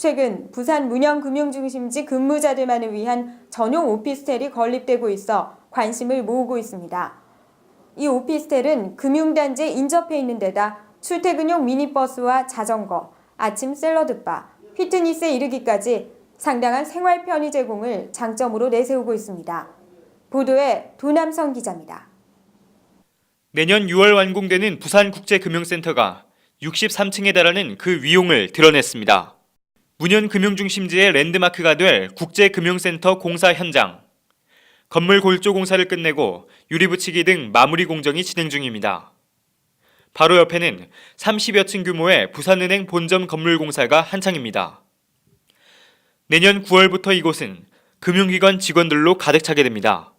최근 부산 문영금융중심지 근무자들만을 위한 전용 오피스텔이 건립되고 있어 관심을 모으고 있습니다. 이 오피스텔은 금융단지에 인접해 있는 데다 출퇴근용 미니버스와 자전거, 아침 샐러드바, 피트니스에 이르기까지 상당한 생활 편의 제공을 장점으로 내세우고 있습니다. 보도에 도남성 기자입니다. 내년 6월 완공되는 부산국제금융센터가 63층에 달하는 그 위용을 드러냈습니다. 문현금융중심지의 랜드마크가 될 국제금융센터 공사 현장. 건물 골조 공사를 끝내고 유리 붙이기 등 마무리 공정이 진행 중입니다. 바로 옆에는 30여 층 규모의 부산은행 본점 건물 공사가 한창입니다. 내년 9월부터 이곳은 금융기관 직원들로 가득 차게 됩니다.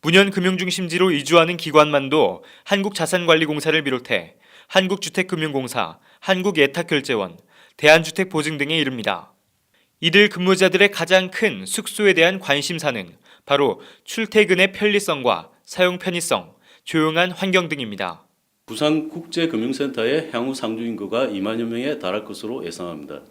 문현금융중심지로 이주하는 기관만도 한국자산관리공사를 비롯해 한국주택금융공사, 한국예탁결제원, 대한주택 보증 등에 이릅니다. 이들 근무자들의 가장 큰 숙소에 대한 관심사는 바로 출퇴근의 편리성과 사용 편의성, 조용한 환경 등입니다. 부산국제금융센터의 향후 상주 인구가 2만여 명에 달할 것으로 예상합니다.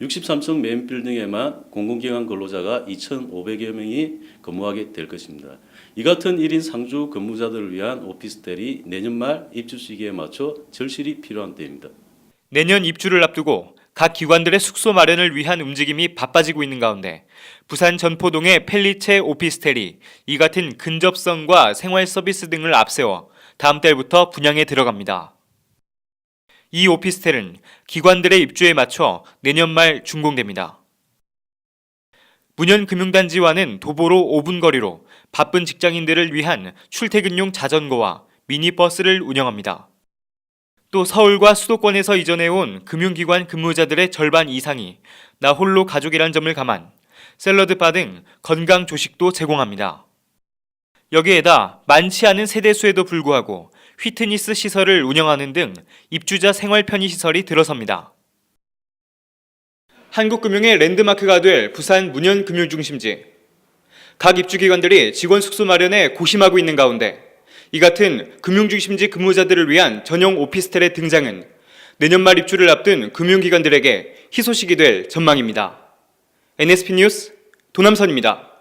63층 메인 빌딩에만 공공기관 근로자가 2,500여 명이 근무하게 될 것입니다. 이 같은 1인 상주 근무자들을 위한 오피스텔이 내년 말 입주 시기에 맞춰 절실히 필요한 때입니다. 내년 입주를 앞두고 각 기관들의 숙소 마련을 위한 움직임이 바빠지고 있는 가운데 부산 전포동의 펠리체 오피스텔이 이 같은 근접성과 생활 서비스 등을 앞세워 다음 달부터 분양에 들어갑니다. 이 오피스텔은 기관들의 입주에 맞춰 내년 말 준공됩니다. 문현금융단지와는 도보로 5분 거리로 바쁜 직장인들을 위한 출퇴근용 자전거와 미니버스를 운영합니다. 또 서울과 수도권에서 이전해온 금융기관 근무자들의 절반 이상이 나 홀로 가족이란 점을 감안 샐러드바 등 건강 조식도 제공합니다. 여기에다 많지 않은 세대수에도 불구하고 휘트니스 시설을 운영하는 등 입주자 생활 편의 시설이 들어섭니다. 한국금융의 랜드마크가 될 부산 문현금융중심지. 각 입주기관들이 직원 숙소 마련에 고심하고 있는 가운데 이 같은 금융중심지 근무자들을 위한 전용 오피스텔의 등장은 내년 말 입주를 앞둔 금융기관들에게 희소식이 될 전망입니다. NSP 뉴스 도남선입니다.